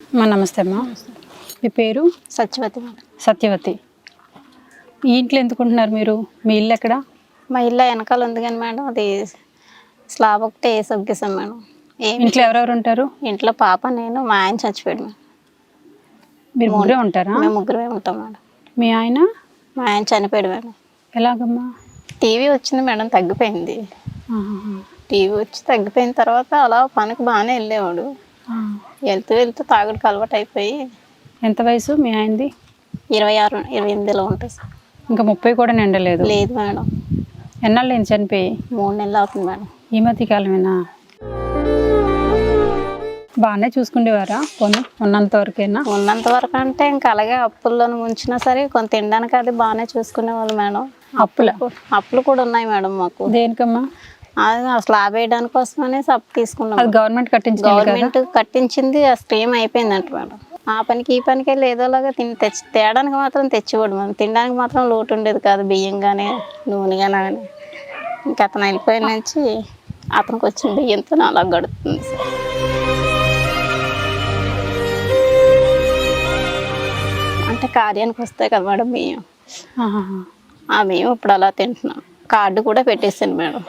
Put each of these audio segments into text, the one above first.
అమ్మా నమస్తే అమ్మా. మీ పేరు? సత్యవతి మేడం. సత్యవతి. ఈ ఇంట్లో ఎందుకుంటున్నారు మీరు? మీ ఇల్లు ఎక్కడ? మా ఇల్లు వెనకాల ఉంది కానీ మేడం అది స్లాబ్ ఒకటే వేసి ఒగ్గేసాం మేడం ఏం ఇంట్లో ఎవరెవరు ఉంటారు? ఇంట్లో పాప నేను మా ఆయన చచ్చిపోయాడు మేడం. మీరు ముగ్గురే ఉంటారా? మేము ముగ్గురమే ఉంటాం మేడం. మీ ఆయన? మా ఆయన చనిపోయాడు మేడం. ఎలాగమ్మా? టీవీ వచ్చింది మేడం తగ్గిపోయింది. టీవీ వచ్చి తగ్గిపోయిన తర్వాత అలా పనికి బాగానే వెళ్ళేవాడు. వెళ్తూ వెళ్తూ తాగుడికి అలవాటు అయిపోయి ఎంత వయసు మీ ఆయనది? ఇరవై ఆరు ఇరవై ఎనిమిదిలో ఉంటుంది సార్. ఇంకా ముప్పై కూడా నిండలేదు. లేదు మేడం. ఎన్నాళ్ళు నేను చనిపోయి? మూడు నెలలు అవుతుంది మేడం. ఈ మధ్య కాలమేనా? బాగానే చూసుకునేవారా పోనీ ఉన్నంత వరకేనా? ఉన్నంత వరకు అంటే ఇంకా అలాగే అప్పుల్లోనే ముంచినా సరే కొంత తినడానికి అది బాగానే చూసుకునేవాళ్ళు మేడం. అప్పుల? అప్పులు కూడా ఉన్నాయి మేడం మాకు. దేనికమ్మా? అది అసలు వేయడానికి కోసమనే అప్పు తీసుకున్నాం. అది గవర్నమెంట్ కట్టించింది గవర్నమెంట్ కట్టించింది ఆ స్ట్రీమ్ అయిపోయిందంట మేడం. ఆ పనికి ఈ పనికి వెళ్ళి ఏదోలాగా తిని తెచ్చి తేడానికి మాత్రం తెచ్చివాడు మనం తినడానికి మాత్రం లోటు ఉండేది కాదు బియ్యం కానీ నూనె కానీ ఇంకా అతను వెళ్ళిపోయిన నుంచి అతనికి వచ్చిన బియ్యంతో అలా గడుపుతుంది సార్. అంటే కార్యానికి వస్తాయి కదా మేడం బియ్యం. ఆ బియ్యం ఇప్పుడు అలా తింటున్నాం. కార్డు కూడా పెట్టేసాను మేడం.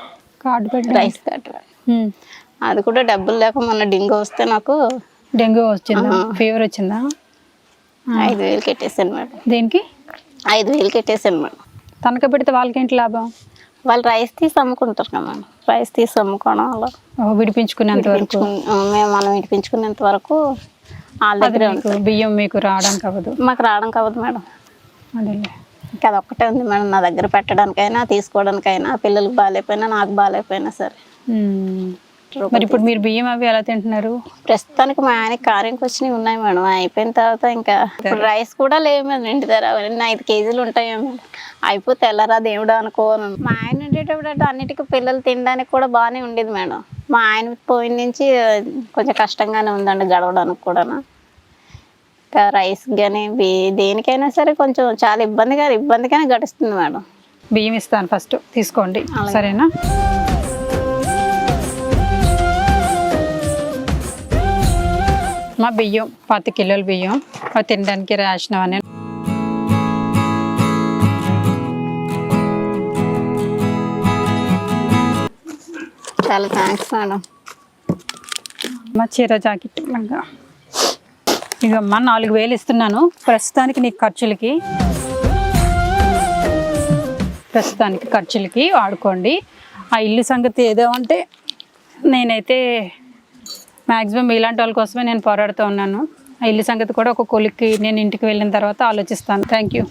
కార్డు పెట్టి రైస్ అది కూడా డబ్బులు లేక మొన్న డింగో వస్తే నాకు డెంగ్యూ వచ్చిందా? ఫీవర్ వచ్చిందా? ఐదు వేలు కట్టేసాను మేడం. దేనికి? ఐదు వేలు కట్టేసాను మేడం. తనక పెడితే వాళ్ళకేంటి లాభం? వాళ్ళు రైస్ తీసి అమ్ముకుంటారు కదా మేడం. రైస్ తీసి అమ్ముకోవడం అలా. ఓ, విడిపించుకునేంత వరకు? మేము మనం విడిపించుకునేంత వరకు వాళ్ళ అది దగ్గరే బియ్యం మీకు రావడానికి అవ్వదు మాకు రావడం కావద్దు మేడం. అదేలే. ఇంకా అదొక్కటే ఉంది మేడం నా దగ్గర పెట్టడానికైనా తీసుకోవడానికైనా పిల్లలకు బాగాలేకపోయినా నాకు బాగాలేకపోయినా సరే. మరి ఇప్పుడు మీరు బియ్యం అవి ఎలా తింటున్నారు? ప్రస్తుతానికి మా ఆయన కార్యంకి వచ్చినవి ఉన్నాయి మేడం. అయిపోయిన తర్వాత ఇంకా ఇప్పుడు రైస్ కూడా లేవు మేడం ఇంటి దగ్గర. అవన్నీ ఐదు కేజీలు ఉంటాయేమో అయిపోతే వెళ్ళరా దేవుడు అనుకోను. మా ఆయన ఉండేటప్పుడు అంటే అన్నిటికీ పిల్లలు తినడానికి కూడా బాగానే ఉండేది మేడం. మా ఆయన పోయిన నుంచి కొంచెం కష్టంగానే ఉందండి గడవడానికి కూడా రైస్ కానీ దేనికైనా సరే కొంచెం చాలా ఇబ్బందిగా ఇబ్బందిగానే గడుస్తుంది మేడం. బియ్యం ఇస్తాను ఫస్ట్ తీసుకోండి. సరేనా? మా బియ్యం పది కిలోల బియ్యం అవి తినడానికి రేషన్ అని చాలా థ్యాంక్స్ మేడం. మా చీర జాకెట్ లాగా. ఇదమ్మా నాలుగు వేలు ఇస్తున్నాను. ప్రస్తుతానికి నీకు ఖర్చులకి. ప్రస్తుతానికి ఖర్చులకి వాడుకోండి. ఆ ఇల్లు సంగతి ఏదో అంటే నేనైతే మ్యాక్సిమం ఇలాంటి వాళ్ళ కోసమే నేను పోరాడుతూ ఉన్నాను. ఆ ఇల్లు సంగతి కూడా ఒక కొలిక్కి నేను ఇంటికి వెళ్ళిన తర్వాత ఆలోచిస్తాను. Thank you